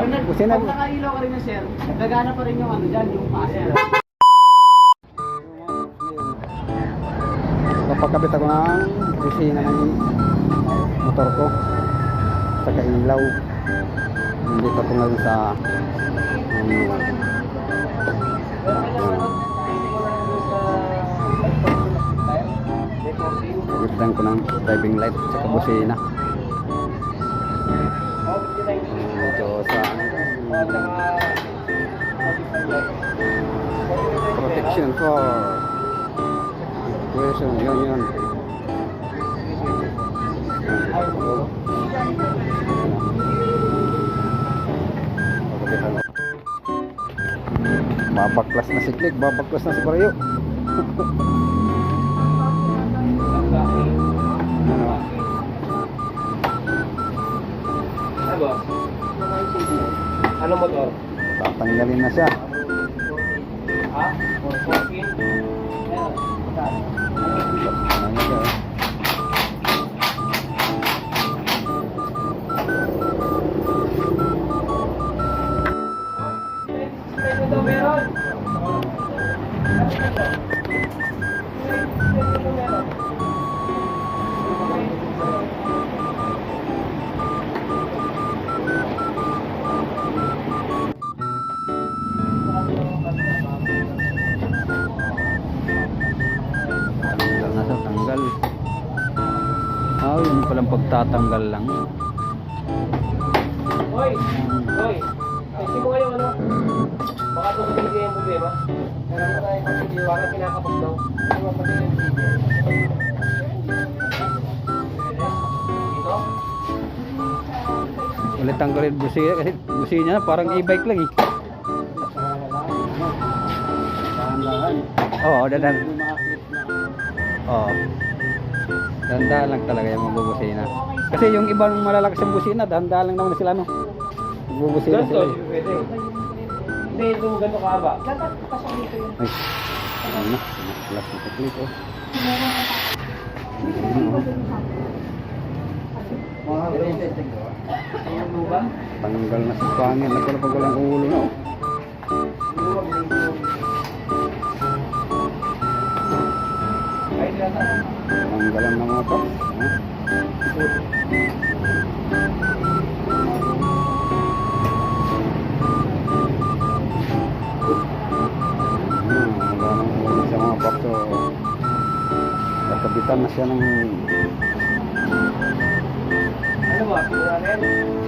Pag, nag, Busina. pag nakailaw ka rin na sir, gagana pa rin yung ano dyan, yung passer. Kapagkabit ako ng kusina ng motor ko sa kailaw. Nandito ako ngayon sa um, Gagamitan ko ng driving light sa kabusina. Ito sa protection for Wilson, yun yun. Babaklas na si Click, babaklas na si Baryo. Ano motor? Tatanggalin na siya. Ha? 14? Ano siya? Meron. Ah, yun palang pagtatanggal lang. Hoy! Hoy! Kasi mo kayo ano? Baka ito video yung problema. Meron na tayong pag-video. Baka kinakapos daw. Ano ba pag yung video? Dito? Ulit tanggalin busina kasi busina niya parang e-bike lang eh. Oo, dadan. Oo. Dahan-dahan lang talaga yung magbubusina. Kasi yung ibang malalakas yung busina, dahan-dahan lang naman sila no. Magbubusina sila. eh. pwede. Hindi, ito ganito kahaba. Ay, ano na, plus na sa clip oh. Tanggal na sa pangin, nagkalapag walang ulo na oh. Na mga to. Kakabitan na siya ng Ano ba? Tingnan natin.